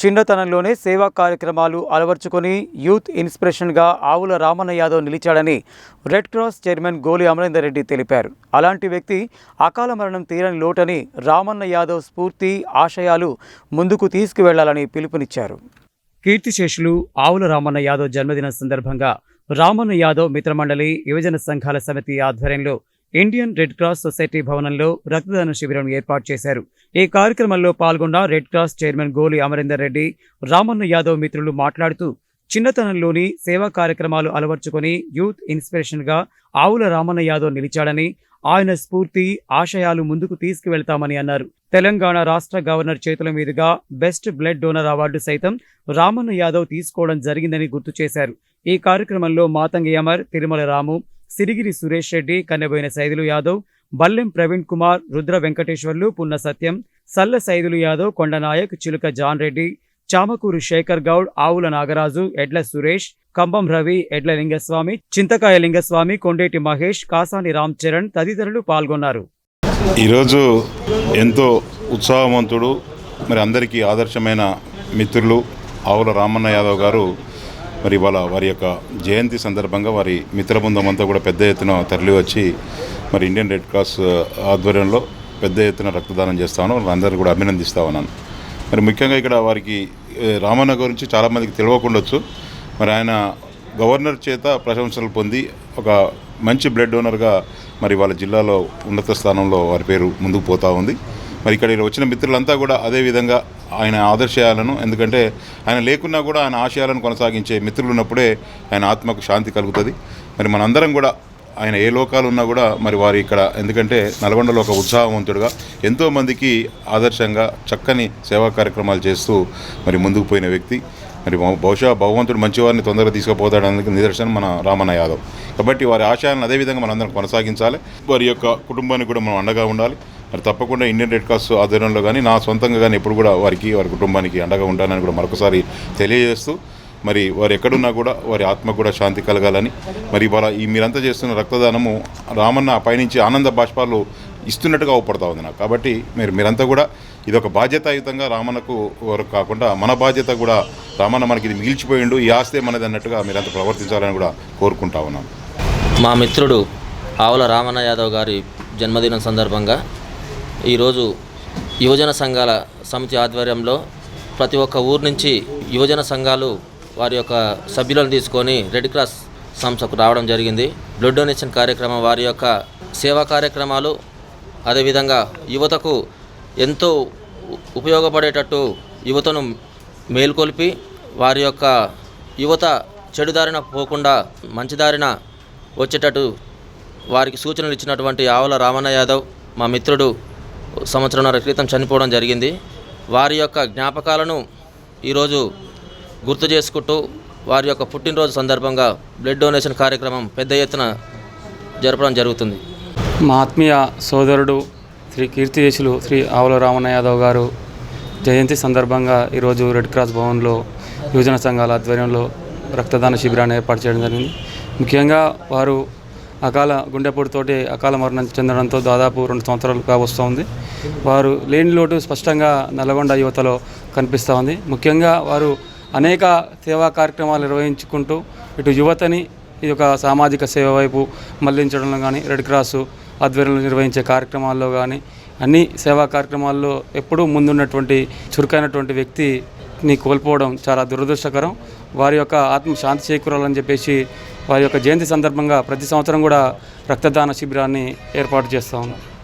చిన్నతనంలోనే సేవా కార్యక్రమాలు అలవర్చుకొని యూత్ ఇన్స్పిరేషన్గా Avula Ramanna Yadav నిలిచాడని Red Cross chairman Goli Amarender Reddy తెలిపారు. అలాంటి వ్యక్తి అకాల మరణం తీరని లోటని రామన్న యాదవ్ స్ఫూర్తి ఆశయాలు ముందుకు తీసుకువెళ్ళాలని పిలుపునిచ్చారు. కీర్తిశేషులు ఆవుల రామన్న యాదవ్ జన్మదిన సందర్భంగా రామన్న యాదవ్ మిత్రమండలి యువజన సంఘాల సమితి ఆధ్వర్యంలో ఇండియన్ రెడ్ క్రాస్ సొసైటీ భవనంలో రక్తదాన శిబిరం ఏర్పాటు చేశారు. ఈ కార్యక్రమంలో పాల్గొన్న red Cross chairman Goli Amarender Reddy Ramanna Yadav మిత్రులు మాట్లాడుతూ చిన్నతనంలోని సేవా కార్యక్రమాలు అలవర్చుకొని యూత్ ఇన్స్పిరేషన్గా ఆవుల రామన్న యాదవ్ నిలిచాడని ఆయన స్ఫూర్తి ఆశయాలు ముందుకు తీసుకువెళ్తామని అన్నారు. తెలంగాణ రాష్ట్ర గవర్నర్ చేతుల మీదుగా బెస్ట్ బ్లడ్ డోనర్ అవార్డు సైతం రామన్న యాదవ్ తీసుకోవడం జరిగిందని గుర్తు చేశారు. ఈ కార్యక్రమంలో మాతంగి అమర్ తిరుమల రాము సిరిగిరి సురేష్ రెడ్డి కన్నెబోయిన సైదులు యాదవ్ బల్లెం ప్రవీణ్ కుమార్ రుద్ర వెంకటేశ్వర్లు పున్న సత్యం సల్ల సైదులు యాదవ్ కొండనాయక్ చిలుక జాన్ రెడ్డి చామకూరు శేఖర్ గౌడ్ ఆవుల నాగరాజు ఎడ్ల సురేష్ కంబం రవి ఎడ్ల లింగస్వామి చింతకాయ లింగస్వామి కొండేటి మహేష్ కాసాని రామ్ చరణ్ తదితరులు పాల్గొన్నారు. ఈరోజు ఎంతో ఉత్సాహవంతుడు మరి అందరికీ ఆదర్శమైన మిత్రులు ఆవుల రామన్న యాదవ్ గారు మరి ఇవాళ వారి యొక్క జయంతి సందర్భంగా వారి మిత్రబృందం అంతా కూడా పెద్ద ఎత్తున తరలి వచ్చి మరి ఇండియన్ రెడ్ క్రాస్ ఆధ్వర్యంలో పెద్ద ఎత్తున రక్తదానం చేస్తాను అందరూ కూడా అభినందిస్తా ఉన్నాను. మరి ముఖ్యంగా ఇక్కడ వారికి రామన్న గురించి చాలామందికి తెలియకుండొచ్చు మరి ఆయన గవర్నర్ చేత ప్రశంసలు పొంది ఒక మంచి బ్లడ్ డోనర్గా మరి వాళ్ళ జిల్లాలో ఉన్నత స్థానంలో వారి పేరు ముందుకు పోతా ఉంది. మరి ఇక్కడ వచ్చిన మిత్రులంతా కూడా అదే విధంగా ఆయన ఆదర్శయాలను ఎందుకంటే ఆయన లేకున్నా కూడా ఆయన ఆశయాలను కొనసాగించే మిత్రులు ఉన్నప్పుడే ఆయన ఆత్మకు శాంతి కలుగుతుంది. మరి మనందరం కూడా ఆయన ఏ లోకాలు ఉన్నా కూడా మరి వారు ఇక్కడ ఎందుకంటే నల్గొండలో ఒక ఉత్సాహవంతుడుగా ఎంతోమందికి ఆదర్శంగా చక్కని సేవా కార్యక్రమాలు చేస్తూ మరి ముందుకు పోయిన వ్యక్తి. మరి బహుశా భగవంతుడు మంచివారిని తొందరగా తీసుకుపోతాడనేందుకు నిదర్శనం మన రామన్న యాదవ్. కాబట్టి వారి ఆశయాలను అదేవిధంగా మనందరం కొనసాగించాలి. వారి యొక్క కుటుంబానికి కూడా మనం అండగా ఉండాలి. మరి తప్పకుండా ఇండియన్ రెడ్ క్రాస్ ఆధ్వర్యంలో కానీ నా సొంతంగా కానీ ఎప్పుడు కూడా వారికి వారి కుటుంబానికి అండగా ఉంటానని కూడా మరొకసారి తెలియజేస్తూ మరి వారు ఎక్కడున్నా కూడా వారి ఆత్మ కూడా శాంతి కలగాలని మరి ఇవాళ ఈ మీరంతా చేస్తున్న రక్తదానము రామన్న పైనుంచి ఆనంద బాష్పాలు ఇస్తున్నట్టుగా అవపడతా ఉంది నాకు. కాబట్టి మీరు మీరంతా కూడా ఇది ఒక బాధ్యతాయుతంగా రామన్నకు వరకు కాకుండా మన బాధ్యత కూడా రామన్న మనకి ఇది మిగిల్చిపోయిండు ఈ ఆస్తే మనది అన్నట్టుగా మీరంతా ప్రవర్తించాలని కూడా కోరుకుంటా ఉన్నాను. మా మిత్రుడు ఆవుల రామన్న యాదవ్ గారి జన్మదినం సందర్భంగా ఈరోజు యువజన సంఘాల సమితి ఆధ్వర్యంలో ప్రతి ఒక్క ఊరు నుంచి యువజన సంఘాలు వారి యొక్క సభ్యులను తీసుకొని రెడ్ క్రాస్ సంస్థకు రావడం జరిగింది. బ్లడ్ డొనేషన్ కార్యక్రమం వారి యొక్క సేవా కార్యక్రమాలు అదేవిధంగా యువతకు ఎంతో ఉపయోగపడేటట్టు యువతను మేల్కొల్పి వారి యొక్క యువత చెడుదారిన పోకుండా మంచి దారిన వచ్చేటట్టు వారికి సూచనలు ఇచ్చినటువంటి ఆవుల రామన్న యాదవ్ మా మిత్రుడు సంవత్సరంన్నర క్రితం చనిపోవడం జరిగింది. వారి యొక్క జ్ఞాపకాలను ఈరోజు గుర్తు చేసుకుంటూ వారి యొక్క పుట్టినరోజు సందర్భంగా బ్లడ్ డొనేషన్ కార్యక్రమం పెద్ద ఎత్తున జరపడం జరుగుతుంది. మా ఆత్మీయ సోదరుడు శ్రీ కీర్తిదేశులు శ్రీ ఆవుల రామన్న యాదవ్ గారు జయంతి సందర్భంగా ఈరోజు రెడ్ క్రాస్ భవన్లో యువజన సంఘాల ఆధ్వర్యంలో రక్తదాన శిబిరాన్ని ఏర్పాటు చేయడం జరిగింది. ముఖ్యంగా వారు అకాల గుండెపోటుతోటి అకాల మరణం చెందడంతో దాదాపు రెండు సంవత్సరాలుగా వస్తోంది వారు లేని లోటు స్పష్టంగా నల్గొండ యువతలో కనిపిస్తూ ఉంది. ముఖ్యంగా వారు అనేక సేవా కార్యక్రమాలు నిర్వహించుకుంటూ ఇటు యువతని ఈ యొక్క సామాజిక సేవ వైపు మళ్ళించడంలో కానీ రెడ్ క్రాస్ ఆధ్వర్యంలో నిర్వహించే కార్యక్రమాల్లో కానీ అన్ని సేవా కార్యక్రమాల్లో ఎప్పుడూ ముందున్నటువంటి చురుకైనటువంటి వ్యక్తిని కోల్పోవడం చాలా దురదృష్టకరం. వారి యొక్క ఆత్మ శాంతి చేకూరాలని చెప్పేసి వారి యొక్క జయంతి సందర్భంగా ప్రతి సంవత్సరం కూడా రక్తదాన శిబిరాన్ని ఏర్పాటు చేస్తూ ఉన్నాం.